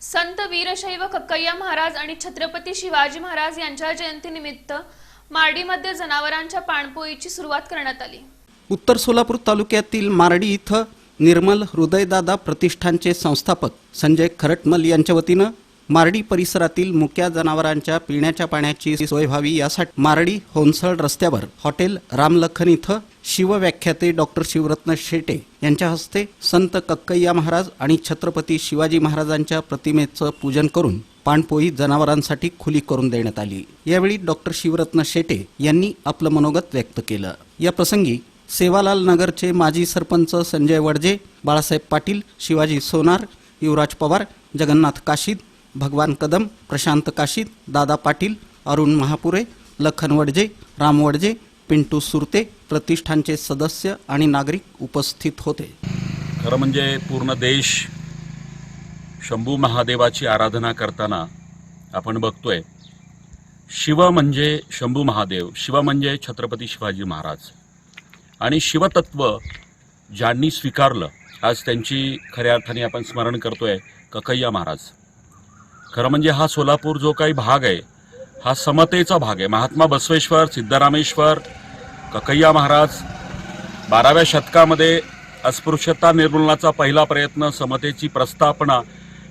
संत वीरशैव कक्कय्या महाराज आणि छत्रपती शिवाजी महाराज यांच्या जयंतीनिमित्त मार्डीमध्ये जनावरांच्या पाणपोईची सुरुवात करण्यात आली. उत्तर सोलापूर तालुक्यातील मारडी इथं निर्मल हृदयदादा प्रतिष्ठानचे संस्थापक संजय खरटमल यांच्या वतीनं मारडी परिसरातील मुक्या जनावरांच्या पिण्याच्या पाण्याची सोय व्हावी यासाठी मारडी होनसळ रस्त्यावर हॉटेल रामलखन इथं शिवव्याख्याते डॉक्टर शिवरत्न शेटे यांच्या हस्ते संत कक्कय्या महाराज आणि छत्रपती शिवाजी महाराजांच्या प्रतिमेचं पूजन करून पाणपोई जनावरांसाठी खुली करून देण्यात आली. यावेळी डॉक्टर शिवरत्न शेटे यांनी आपलं मनोगत व्यक्त केलं. या प्रसंगी सेवालाल नगरचे माजी सरपंच संजय वडजे बाळासाहेब पाटील शिवाजी सोनार युवराज पवार जगन्नाथ काशीद भगवान कदम प्रशांत काशीद दादा पाटील अरुण महापुरे लखन वडजे राम वडजे पिंटू सुरते प्रतिष्ठानचे सदस्य आणि नागरिक उपस्थित होते. खरं म्हणजे पूर्ण देश शंभू महादेवाची आराधना करताना आपण बघतोय शिव म्हणजे शंभू महादेव शिव म्हणजे छत्रपती शिवाजी महाराज. आणि शिवतत्व ज्यांनी स्वीकारलं आज त्यांची खऱ्या अर्थाने आपण स्मरण करतोय ककय्या महाराज. खरं म्हणजे हा सोलापूर जो काही भाग आहे हा समतेचा भाग आहे. महात्मा बसवेश्वर सिद्धरामेश्वर ककय्या महाराज बाराव्या शतकामध्ये अस्पृश्यता निर्मूलनाचा पहिला प्रयत्न समतेची प्रस्थापना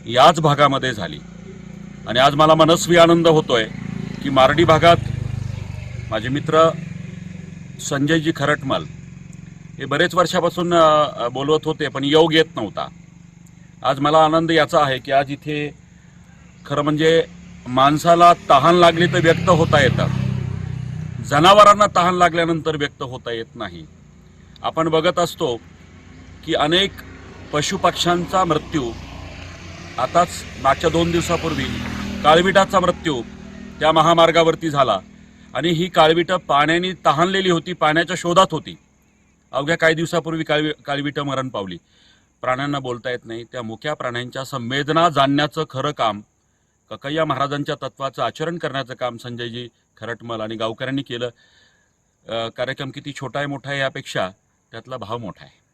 याच भागामध्ये झाली. आणि आज मला मनस्वी आनंद होतोय की मारडी भागात माझे मित्र संजयजी खरटमल हे बरेच वर्षापासून बोलवत होते पण योग येत नव्हता. आज मला आनंद याचा आहे की आज इथे खरं म्हणजे माणसाला तहान लागली तर व्यक्त होता येतात. जनावरांना तहान लागल्यानंतर व्यक्त होता येत नाही. आपण बघत असतो की अनेक पशुपक्ष्यांचा मृत्यू आताच मागच्या दोन दिवसापूर्वी काळविटाचा मृत्यू त्या महामार्गावरती झाला. आणि ही काळविटं पाण्याने तहानलेली होती पाण्याच्या शोधात होती. अवघ्या काही दिवसापूर्वी काळवी काळविटं मरण पावली. प्राण्यांना बोलता येत नाही. त्या मुक्या प्राण्यांच्या संवेदना जाणण्याचं खरं काम ककय्या महाराजांच्या तत्वाचं आचरण करण्याचं काम संजयजी खरटमल आणि गावकऱ्यांनी केलं. कार्यक्रम किती छोटा आहे मोठा आहे यापेक्षा त्यातला भाव मोठा आहे.